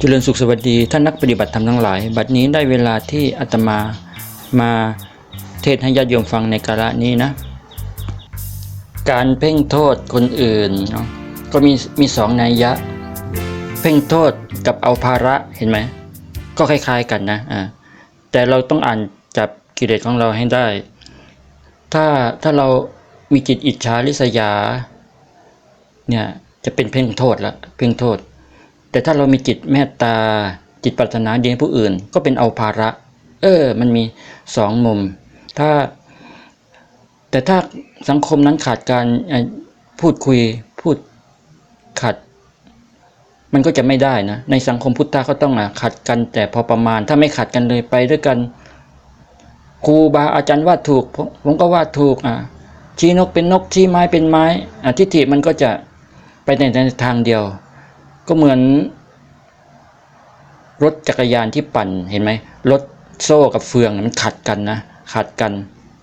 เจริญสุขสวัสดีท่านนักปฏิบัติธรรมทั้งหลาย บัดนี้ได้เวลาที่อาตมามาเทศน์ให้ญาติโยมฟังในกาละนี้นะ การเพ่งโทษคนอื่นเนาะก็มีมีสองนัยยะ เพ่งโทษกับเอาภาระเห็นไหมก็คล้ายๆกันนะอ่าแต่เราต้องอ่านจับกิเลสของเราให้ได้ ถ้าถ้าเรามีจิตอิจฉาริษยาเนี่ยจะเป็นเพ่งโทษละเพ่งโทษ แต่ถ้าเรามีจิตเมตตา จิตปรารถนาดีให้ผู้อื่น ก็เป็นเอาภาระ เออ มันมีสองมุม ถ้า แต่ถ้าสังคมนั้นขาดการพูดคุยพูดขัดมันก็จะไม่ได้นะ ในสังคมพุทธะก็ต้องขัดกันแต่พอประมาณ ถ้าไม่ขัดกันเลยไปด้วยกันครูบาอาจารย์ว่าถูก ผมก็ว่าถูกอะชี้นกเป็นนกชี้ไม้เป็นไม้อะทิฏฐิมันก็จะไปในทางเดียว ก็เหมือนรถจักรยานที่ปั่นเห็นไหมรถโซ่กับเฟืองมันขัดกันนะขัดกัน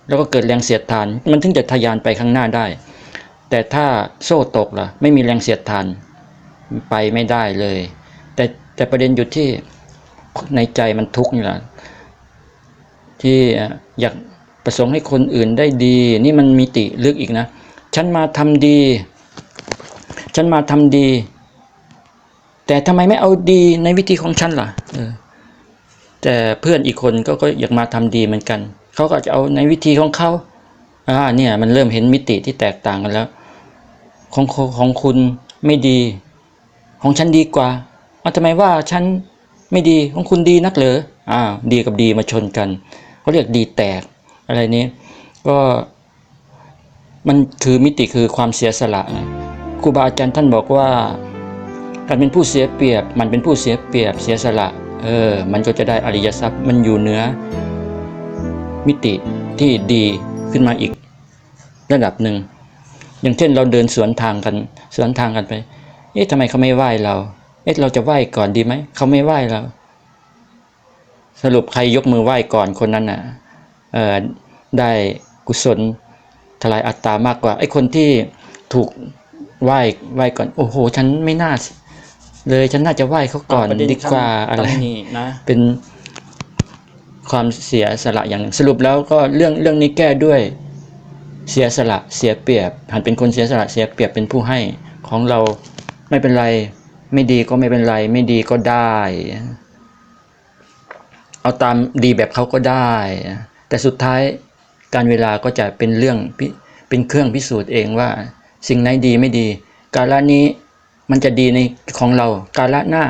แล้วก็เกิดแรงเสียดทาน มันถึงจะทะยานไปข้างหน้าได้ แต่ถ้าโซ่ตกล่ะ ไม่มีแรงเสียดทานไปไม่ได้เลย แต่แต่ประเด็นอยู่ที่ในใจมันทุกข์นี่แหละที่อยากประสงค์ให้คนอื่นได้ดี นี่มันมีติลึกอีกนะ ฉันมาทำดี ฉันมาทำดี แต่ทำไมไม่เอาดีในวิธีของฉันล่ะเออแต่เพื่อนอีกคนก็ก็อยากมาทำดีเหมือนกัน เขาก็จะเอาในวิธีของเขาอ่าเนี่ยมันเริ่มเห็นมิติที่แตกต่างกันแล้วของของของคุณไม่ดี ของฉันดีกว่าเอาทำไมว่าฉันไม่ดีของคุณดีนักเหรออ่าดีกับดีมาชนกันเขาเรียกดีแตกอะไรนี้ก็มันคือมิติคือความเสียสละนะครูบาอาจารย์ท่านบอกว่า การเป็นผู้เสียเปรียบ มันเป็นผู้เสียเปรียบเสียสละ เออ มันก็จะได้อริยทรัพย์ มันอยู่เหนือมิติที่ดีขึ้นมาอีก ระดับหนึ่ง อย่างเช่นเราเดินสวนทางกัน สวนทางกันไป เอ๊ะทำไมเขาไม่ไหว้เรา เอ๊ะเราจะไหว้ก่อนดีไหม เขาไม่ไหว้เรา สรุปใครยกมือไหว้ก่อนคนนั้นน่ะ เออได้กุศลทลายอัตตามากกว่าไอ้คนที่ถูกไหว้ไหว้ก่อน โอ้โห ฉันไม่น่า เลยฉันน่าจะไหว้เขาก่อนประเด็นดีกว่าอะไรตำหนินะเป็นความเสียสละอย่างหนึ่งสรุปแล้วก็เรื่องเรื่องนี้แก้ด้วยเสียสละเสียเปรียบหันเป็นคนเสียสละเสียเปรียบเป็นผู้ให้ของเราไม่เป็นไร ไม่ดีก็ไม่เป็นไร ไม่ดีก็ได้ เอาตามดีแบบเขาก็ได้ แต่สุดท้ายการเวลาก็จะเป็นเรื่องพิเป็นเครื่องพิสูจน์เองว่า สิ่งไหนดีไม่ดี กาลนี้ มันจะดีในของเรากาละหน้า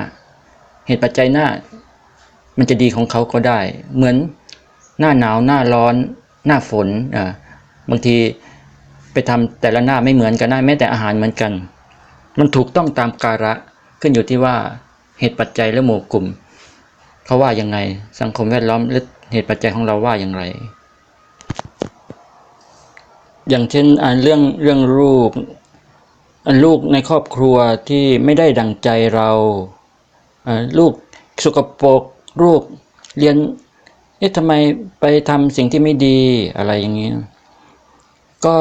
เหตุปัจจัยหน้า มันจะดีของเขาก็ได้ เหมือนหน้าหนาวหน้าร้อน หน้าฝนอ่าบางทีไปทำแต่ละหน้าไม่เหมือนกันได้แม้แต่อาหารเหมือนกัน มันถูกต้องตามกาละขึ้นอยู่ที่ว่าเหตุปัจจัยและหมู่กลุ่มเขาว่ายังไงสังคมแวดล้อมและเหตุปัจจัยของเราว่าอย่างไร อย่างเช่นเรื่องเรื่องลูกอ่า ลูกในครอบครัวที่ไม่ได้ดังใจเราลูกสกปรกลูกเรียนเอ๊ะทำไมไปทำสิ่งที่ไม่ดีอะไรอย่างนี้ ก็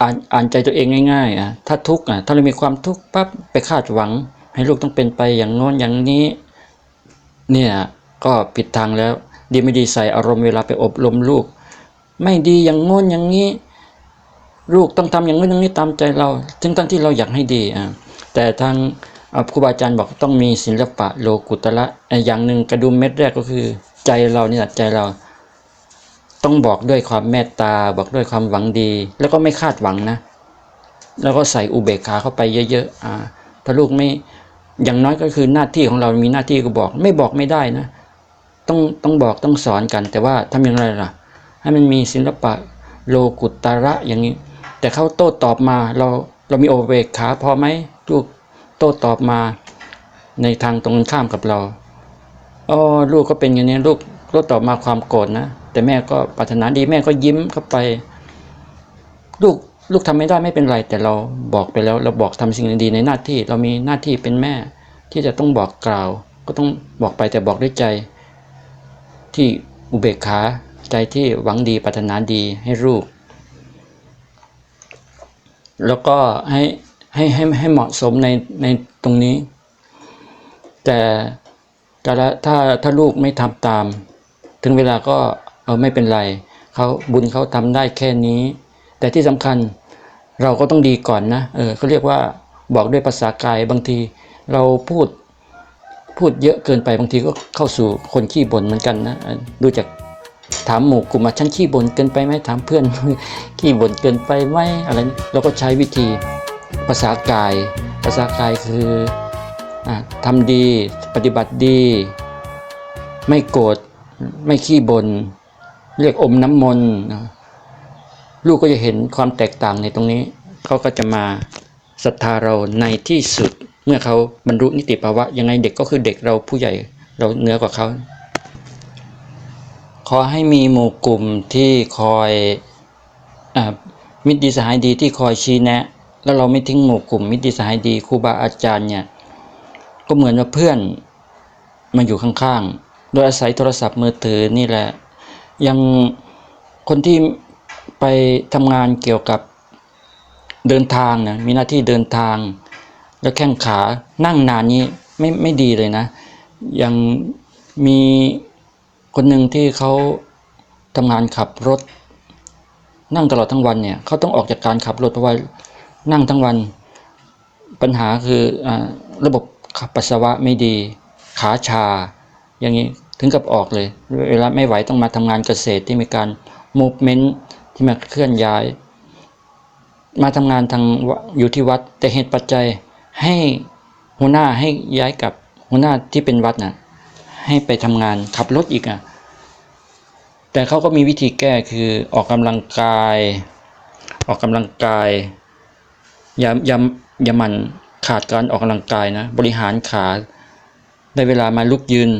อ่านอ่านใจตัวเองง่ายๆอะถ้าทุกข์อะถ้าเรามีความทุกข์ปั๊บไปคาดหวัง ให้ลูกต้องเป็นไปอย่างโน้นอย่างนี้ เนี่ยก็ผิดทางแล้ว ดีไม่ดีใส่อารมณ์เวลาไปอบรมลูก ไม่ดีอย่างโน้นอย่างนี้ ลูกต้องทำอย่างโน้นอย่างนี้ตามใจเราถึงทั้งที่เราอยากให้ดีอะแต่ทางครูบาอาจารย์บอกต้องมีศิลปะโลกุตระอย่างหนึ่งกระดุมเม็ดแรกก็คือ ใจเรานี่ยใจเรา ต้องบอกด้วยความเมตตาบอกด้วยความหวังดี แล้วก็ไม่คาดหวังนะ แล้วก็ใส่อุเบกขาเข้าไปเยอะๆอ่าถ้าลูกไม่อย่างน้อยก็คือหน้าที่ของเรามีหน้าที่ก็บอก ไม่บอกไม่ได้นะ ต้องต้องบอกต้องสอนกัน แต่ว่าทำอย่างไรล่ะ ให้มันมีศิลปะโลกุตระอย่างนี้ แต่เขาโต้ตอบมาเราเรามีโอเบกขาพอไหมลูกโต้ตอบมาในทางตรงข้ามกับเราอ๋อลูกก็เป็นอย่างนี้ลูกโต้ตอบมาความโกรธนะแต่แม่ก็ปรารถนาดีแม่ก็ยิ้มเข้าไป ลูกลูกทำไม่ได้ไม่เป็นไร แต่เราบอกไปแล้วเราบอกทำสิ่งดีในหน้าที่ เรามีหน้าที่เป็นแม่ ที่จะต้องบอกกล่าว ก็ต้องบอกไปแต่บอกด้วยใจ ที่อุเบกขาใจที่หวังดีปรารถนาดีให้ลูก แล้วก็ให้ให้ให้ให้เหมาะสมในในตรงนี้ แต่กาละถ้าถ้าลูกไม่ทำตาม ถึงเวลาก็เออไม่เป็นไรเขาบุญเขาทำได้แค่นี้ แต่ที่สำคัญเราก็ต้องดีก่อนนะเออเขาเรียกว่าบอกด้วยภาษากายบางที เราพูดพูดเยอะเกินไปบางทีก็เข้าสู่คนขี้บ่นเหมือนกันนะดูจาก ถามหมู่กลุ่มว่าฉันขี้บ่นเกินไปไหมถามเพื่อนขี้บ่นเกินไปไหมอะไรนี่เราก็ใช้วิธีภาษากาย ภาษากายคืออ่าทำดีปฏิบัติดี ไม่โกรธไม่ขี้บน่นเรียกอมน้ำมนต์ลูกก็จะเห็นความแตกต่างในตรงนี้ เขาก็จะมาศรัทธาเราในที่สุด เมื่อเขาบรรลุนิติภาวะยังไงเด็กก็คือเด็กเราผู้ใหญ่เราเหนือกว่าเขา ขอให้มีหมู่กลุ่มที่คอยอมิตรดีสหายดีที่คอยชี้แนะ แล้วเราไม่ทิ้งหมู่กลุ่ม มิตรดีสหายดีครูบาอาจารย์เนี่ยก็เหมือนว่าเพื่อนมาอยู่ข้างๆ โดยอาศัยโทรศัพท์มือถือนี่แหละ ยังคนที่ไปทำงานเกี่ยวกับเดินทางนะมีหน้าที่เดินทาง แล้วแข้งขานั่งนานนี้ไม่ไม่ดีเลยนะ ยังมี คนหนึ่งที่เขาทำงานขับรถ นั่งตลอดทั้งวันเนี่ยเขาต้องออกจากการขับรถเพราะว่านั่งทั้งวันปัญหาคืออระบบขับปัสสาวะไม่ดี ขาชา อย่างนี้ถึงกับออกเลย เวลาไม่ไหวต้องมาทำงานเกษตรที่มีการมูฟเมนต์ที่มาเคลื่อนย้าย มาทำงานทางวะอยู่ที่วัดแต่เหตุปัจจัยให้หัวหน้าให้ย้ายกับหัวหน้าที่เป็นวัดน่ะ ให้ไปทำงานขับรถอีกอะแต่เขาก็มีวิธีแก้คือออกกำลังกาย ออกกำลังกายอย่าอย่าอย่ามันขาดการออกกำลังกายนะบริหารขาได้เวลามาลุกยืน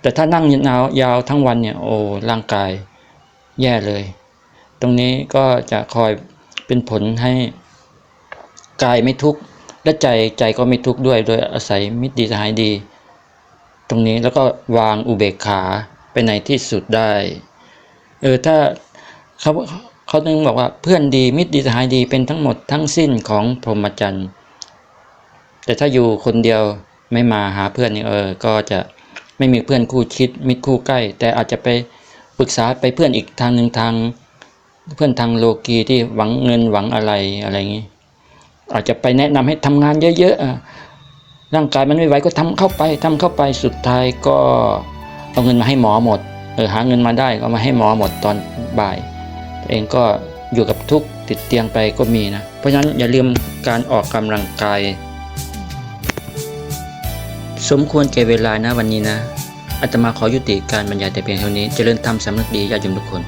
แต่ถ้านั่งยาวยาวทั้งวันเนี่ยโอ้ร่างกายแย่เลย ตรงนี้ก็จะคอยเป็นผลให้กายไม่ทุกข์และใจใจก็ไม่ทุกข์ด้วยโดยอาศัยมิตรดีสหายดี ตรงนี้แล้วก็วางอุเบกขาไปในที่สุดได้เออถ้าเขาเขาต้องบอกว่าเพื่อนดีมิตรดีสหายดีเป็นทั้งหมดทั้งสิ้นของพรหมจรรย์แต่ถ้าอยู่คนเดียวไม่มาหาเพื่อนนี่เออ ก็จะไม่มีเพื่อนคู่คิดมิตรคู่ใกล้ แต่อาจจะไปปรึกษาไปเพื่อนอีกทางหนึ่งทาง เพื่อนทางโลกีที่หวังเงินหวังอะไรอะไรอย่างนี้ อาจจะไปแนะนำให้ทำงานเยอะๆอะ ร่างกายมันไม่ไหวก็ทำเข้าไปทำเข้าไปสุดท้ายก็เอาเงินมาให้หมอหมดเออหาเงินมาได้ก็เอามาให้หมอหมดตอนบ่ายตัวเองก็อยู่กับทุกติดเตียงไปก็มีนะ เพราะฉะนั้นอย่าลืมการออกกำลังกาย สมควรแก่เวลานะวันนี้นะอาตมาขอยุติการบรรยายแต่เพียงเท่านี้จเจริญธรรมสำนึกดีญาติโยมทุกคน